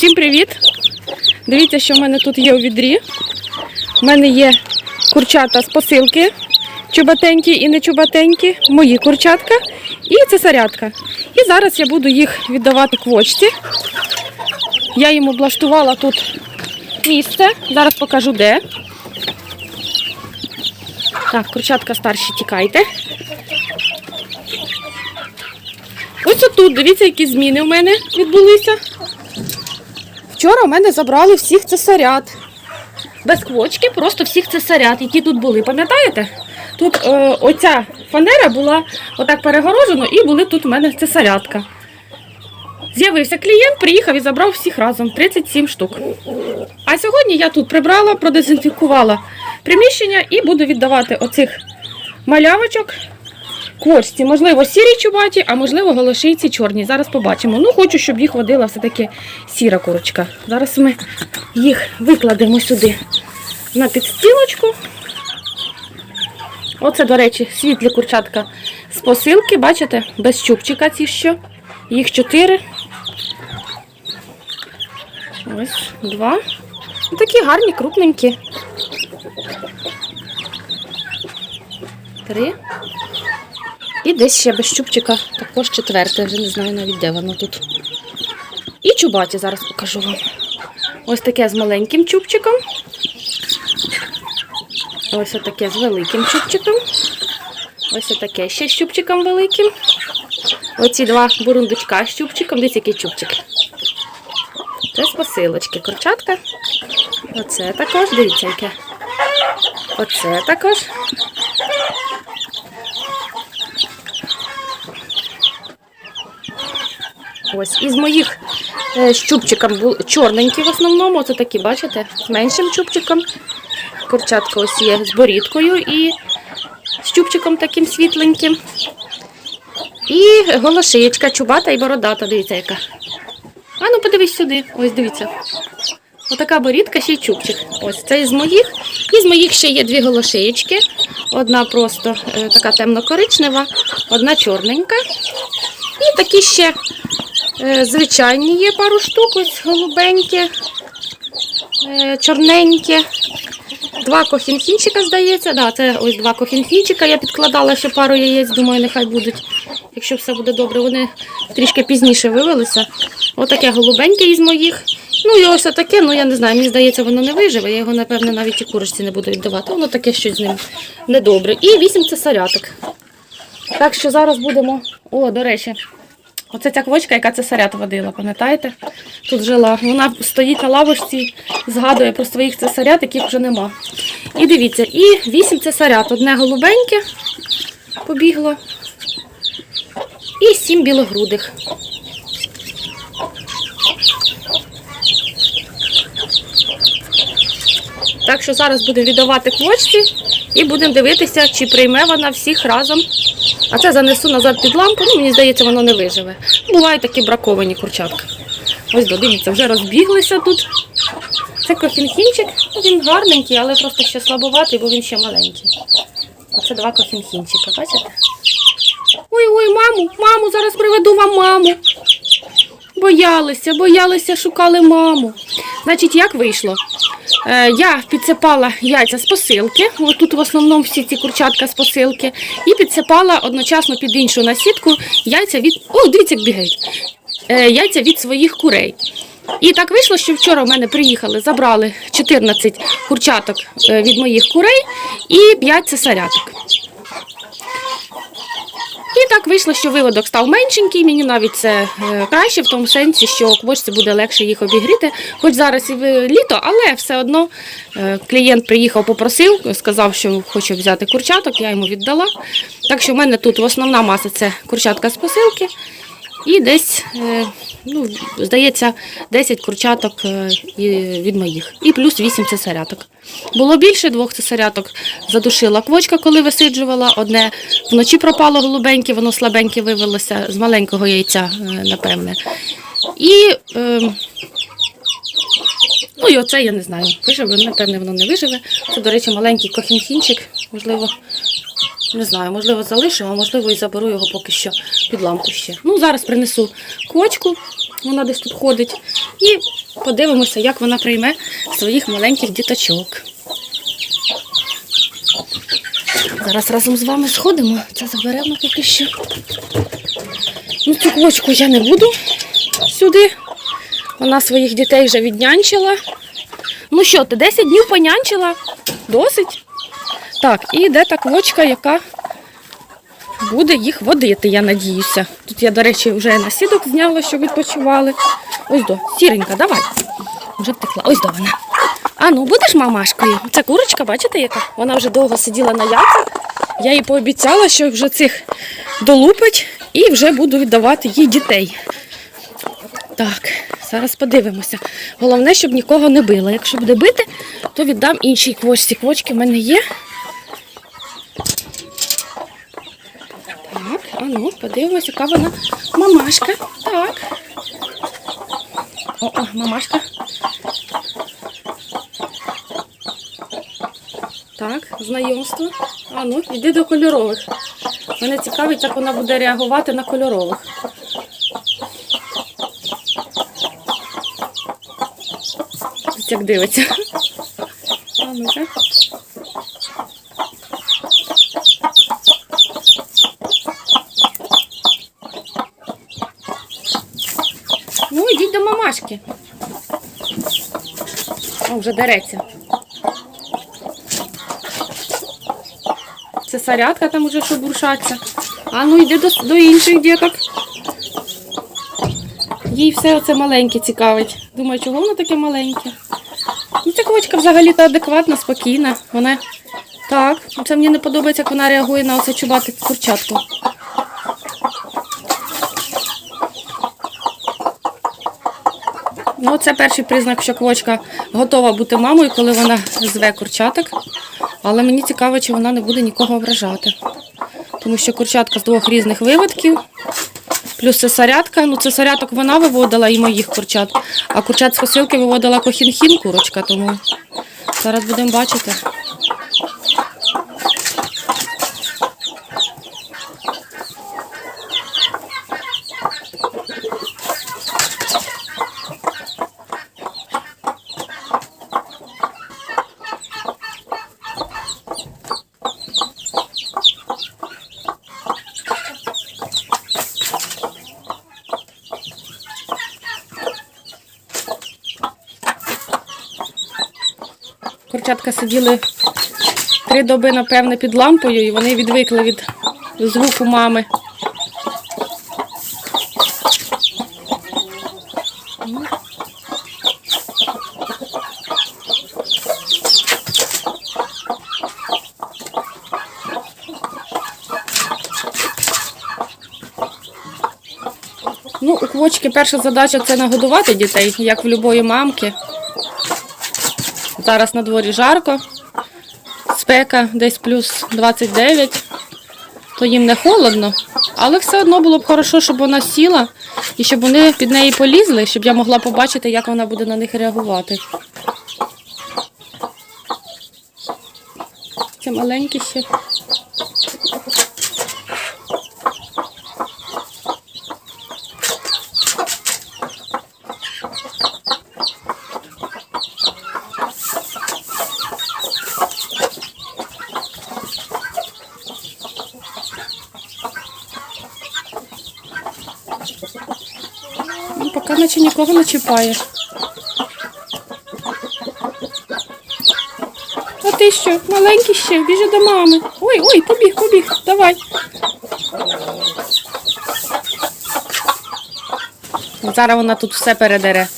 Всім привіт! Дивіться, що в мене тут є у відрі. У мене є курчата з посилки, чубатенькі і не чубатенькі, мої курчатка і цесарятка. І зараз я буду їх віддавати квочці. Я їм облаштувала тут місце. Зараз покажу де. Так, курчатка старші, тікайте. Ось отут, дивіться, які зміни в мене відбулися. Вчора у мене забрали всіх цесарят. Без квочки, просто всіх цесарят, які тут були. Пам'ятаєте? Тут е, оця фанера була отак перегорожена і були тут у мене цесарятка. З'явився клієнт, приїхав і забрав всіх разом 37 штук. А сьогодні я тут прибрала, продезінфікувала приміщення і буду віддавати оцих малявочок квочці. Можливо, сірі чубаті, а можливо, голошийці чорні. Зараз побачимо. Ну, хочу, щоб їх водила все-таки сіра курочка. Зараз ми їх викладемо сюди на підстілочку. Оце, до речі, світлі курчатка з посилки. Бачите, без чубчика ці що. Їх чотири. Ось, два. Ну, Такі гарні, крупненькі. Три. І десь ще без чубчика також четверте, вже не знаю навіть де воно тут. І чубаті зараз покажу вам. Ось таке з маленьким чубчиком. Ось таке з великим чубчиком. Ось таке ще з чубчиком великим. Оці два бурундучка з чубчиком. Дивіться, який чубчик. Це з посилочки. Курчатка. Оце також, дивіться, яке. Оце також. Ось із моїх е, з чубчиком бу- чорненькі в основному. Це такі, бачите, з меншим чубчиком. Курчатка ось є з борідкою і з чубчиком таким світленьким. І голошиєчка, чубата і бородата, дивіться яка. А ну подивись сюди. Ось дивіться. Отака борідка, ще й чубчик. Ось це із моїх. І з моїх ще є дві голошиєчки. Одна просто е, така темно-коричнева, одна чорненька. І такі ще звичайні є пару штук, ось голубенькі, е, чорненькі. Два кохінхінчика, здається. Да, це ось два кохінхінчика. Я підкладала ще пару яєць, думаю, нехай будуть, якщо все буде добре. Вони трішки пізніше вивелися. Отаке голубеньке із моїх. Ну і ось таке, ну я не знаю, мені здається, воно не виживе. Я його, напевне, навіть і курочці не буду віддавати. Воно таке щось з ним недобре. І вісім цесаряток. Так що зараз будемо. О, до речі, оце ця квочка, яка цесарят водила, пам'ятаєте? Тут жила. Вона стоїть на лавочці, згадує про своїх цесарят, яких вже нема. І дивіться, і вісім цесарят. Одне голубеньке побігло. І сім білогрудих. Так що зараз будемо віддавати квочці і будемо дивитися, чи прийме вона всіх разом. А це занесу назад під лампу, ну мені здається, воно не виживе. Бувають такі браковані курчатки. Ось дивіться, вже розбіглися тут. Це кохінхінчик, Ну, він гарненький, але просто ще слабоватий, бо він ще маленький. Оце два кохінхінчика, бачите? Ой-ой, маму, маму, зараз приведу вам маму. Боялися, боялися, шукали маму. Значить, як вийшло? Е, я підсипала яйця з посилки. Тут в основному всі ці курчатка з посилки. І підсипала одночасно під іншу насітку яйця від. О, дивіться, як бігають. Е, яйця від своїх курей. І так вийшло, що вчора в мене приїхали, забрали 14 курчаток е, від моїх курей і 5 цесаряток. І так вийшло, що виводок став меншенький. Мені навіть це е, краще в тому сенсі, що квочці буде легше їх обігріти. Хоч зараз і ви- літо, але все одно е, клієнт приїхав, попросив, сказав, що хоче взяти курчаток, я йому віддала. Так що в мене тут основна маса це курчатка з посилки. І десь, е, ну, здається, 10 курчаток е, від моїх. І плюс 8 цесаряток. Було більше двох цесаряток. Задушила квочка, коли висиджувала. Одне вночі пропало голубеньке, воно слабеньке вивелося з маленького яйця, е, напевне. І, ну і оце я не знаю. Виживе, напевне, воно не виживе. Це, до речі, маленький кохінхінчик. Можливо, не знаю, можливо, залишу, а можливо і заберу його поки що під лампу ще. Ну, зараз принесу квочку, вона десь тут ходить. І подивимося, як вона прийме своїх маленьких діточок. Зараз разом з вами сходимо. Це заберемо поки що. Ну, цю квочку я не буду сюди. Вона своїх дітей вже віднянчила. Ну що, ти 10 днів понянчила? Досить? Так, і йде та квочка, яка буде їх водити, я надіюся. Тут я, до речі, вже насідок зняла, щоб відпочивали. Ось до, сіренька, давай. Вже втекла. Ось до вона. А ну, будеш мамашкою? Ця курочка, бачите, яка? Вона вже довго сиділа на яйцях. Я їй пообіцяла, що вже цих долупить і вже буду віддавати їй дітей. Так, зараз подивимося. Головне, щоб нікого не било. Якщо буде бити, то віддам іншій квочці. Квочки в мене є. Так, а ну, подивимося, яка вона мамашка. Так. О, о, мамашка. Так, знайомство. А ну, йди до кольорових. Мене цікавить, як вона буде реагувати на кольорових. Як дивиться. А ну-ка. Ну, йдіть. О, вже дереться. Це сарядка там уже шебуршаться. А ну йди до, до інших діток. Їй все оце маленьке цікавить. Думаю, чого воно таке маленьке? Ну, ця квочка взагалі то адекватна, спокійна. Вона так. Це мені не подобається, як вона реагує на оце чубати курчатку. Це перший признак, що квочка готова бути мамою, коли вона зве курчаток. Але мені цікаво, чи вона не буде нікого ображати. Тому що курчатка з двох різних виводків. Плюс цесарятка. Ну, цесаряток вона виводила і моїх курчат. А курчат з косилки виводила кохін-хін курочка, тому зараз будемо бачити. Курчатка сиділи три доби, напевне, під лампою, і вони відвикли від звуку мами. Ну, у квочки перша задача це нагодувати дітей, як в будь-якої мамки. Зараз на дворі жарко, спека десь плюс 29, то їм не холодно, але все одно було б хорошо, щоб вона сіла і щоб вони під неї полізли, щоб я могла побачити, як вона буде на них реагувати. Це маленькі ще. Ну, поки наче нікого не чіпає. А ти що, маленький ще, біжи до мами. Ой, ой, побіг, побіг, давай. Зараз вона тут все передере.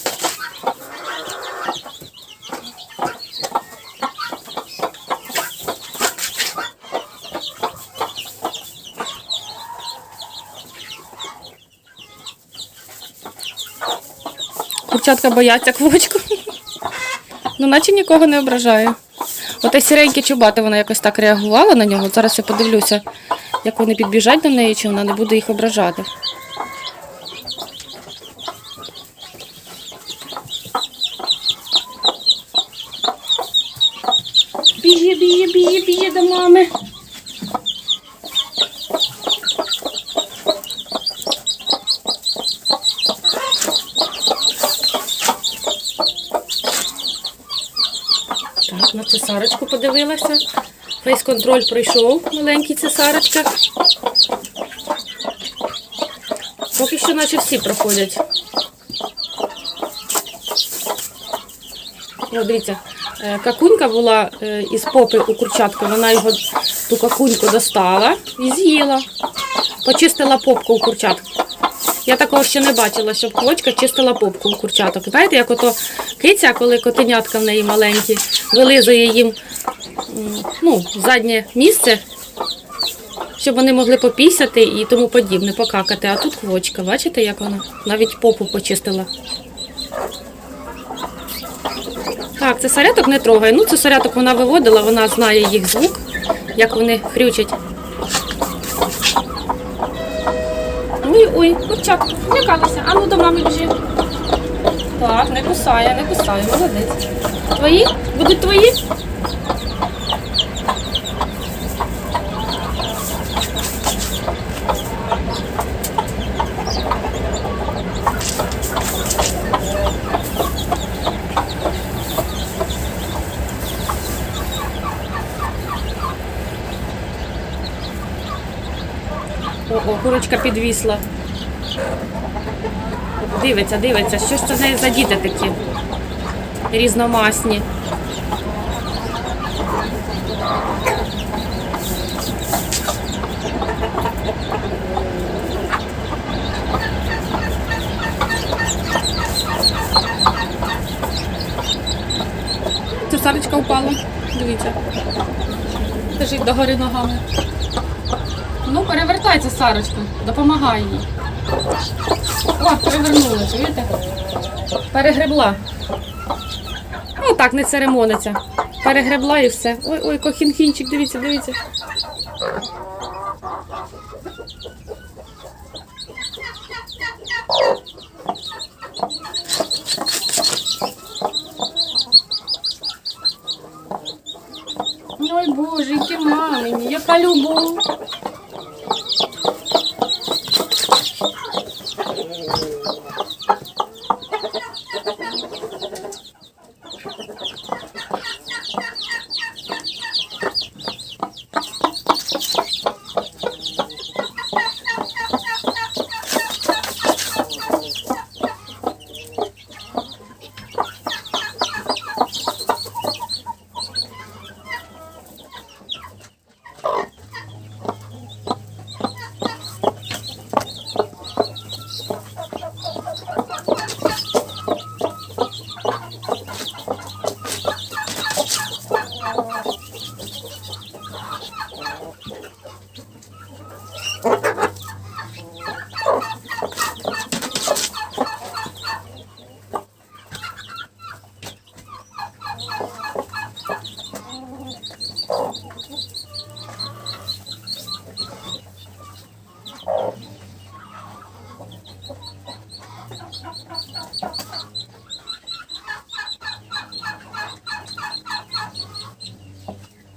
Курчатка бояться квочку. Ну, наче нікого не ображає. Оте сіреньке чубати, вона якось так реагувала на нього. Зараз я подивлюся, як вони підбіжать до неї, чи вона не буде їх ображати. Біє, біє, біє, біє до мами. Цесарочку подивилася. Фейс-контроль пройшов, маленький цесарочка. Поки що наче всі проходять. О, дивіться, е, какунька була е, із попи у курчатки, вона його ту какуньку достала і з'їла. Почистила попку у курчатки. Я такого ще не бачила, щоб квочка чистила попку у курчаток. Знаєте, як ото киця, коли котенятка в неї маленькі, вилизує їм ну, заднє місце, щоб вони могли попісяти і тому подібне, покакати. А тут квочка, бачите, як вона навіть попу почистила. Так, це цесаряток не трогає. Ну, цесаряток вона виводила, вона знає їх звук, як вони хрючать. Ой, ой, курчак, лякалася. А ну до мами біжи. Так, не кусає, не кусає, молодець. Твої? Будуть твої? Курочка підвісла. Дивиться, дивиться, що ж це неї за діти такі різномасні. Цесарочка впала. Дивіться. Лежить догори ногами. Ну, перевертайся, Сарочка, допомагай їй. О, перевернула, чуєте? Перегребла. Ну так, не церемониться. Перегребла і все. Ой, ой, кохінхінчик, дивіться, дивіться. Ой, боже, які мамині, яка любов.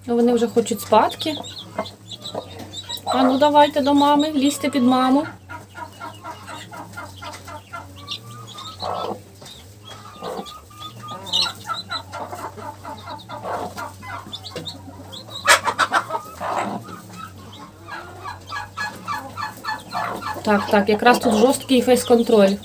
Ну, Вони вже хочуть спадки. А ну давайте до мами, лізьте під маму. Так, так, якраз тут жорсткий фейс-контроль.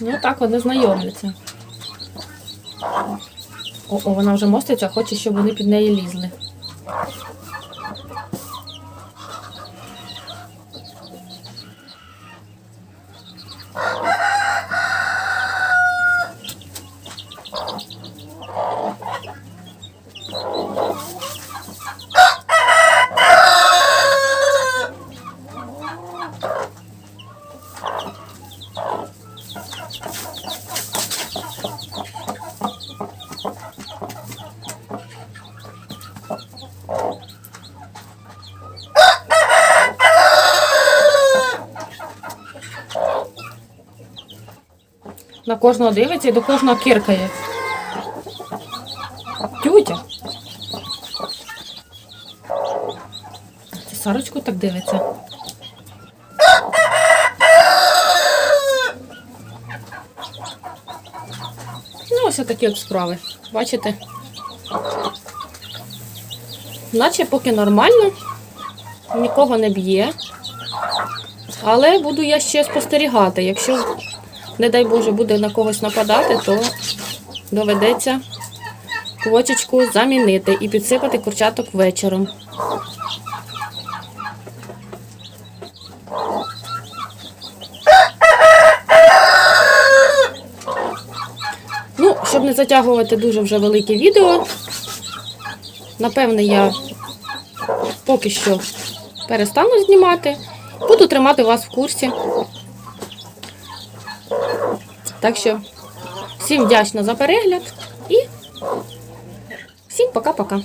Ну так, вони знайомляться. О, о, вона вже моститься, хоче, щоб вони під неї лізли. кожного дивиться і до кожного кіркає. Тютя. Це Сарочку так дивиться. Ну, ось такі от справи. Бачите? Наче поки нормально, нікого не б'є. Але буду я ще спостерігати, якщо не дай Боже, буде на когось нападати, то доведеться квочечку замінити і підсипати курчаток вечором. Ну, щоб не затягувати дуже вже велике відео, напевне, я поки що перестану знімати. Буду тримати вас в курсі. Так що всім вдячна за перегляд і всім пока-пока.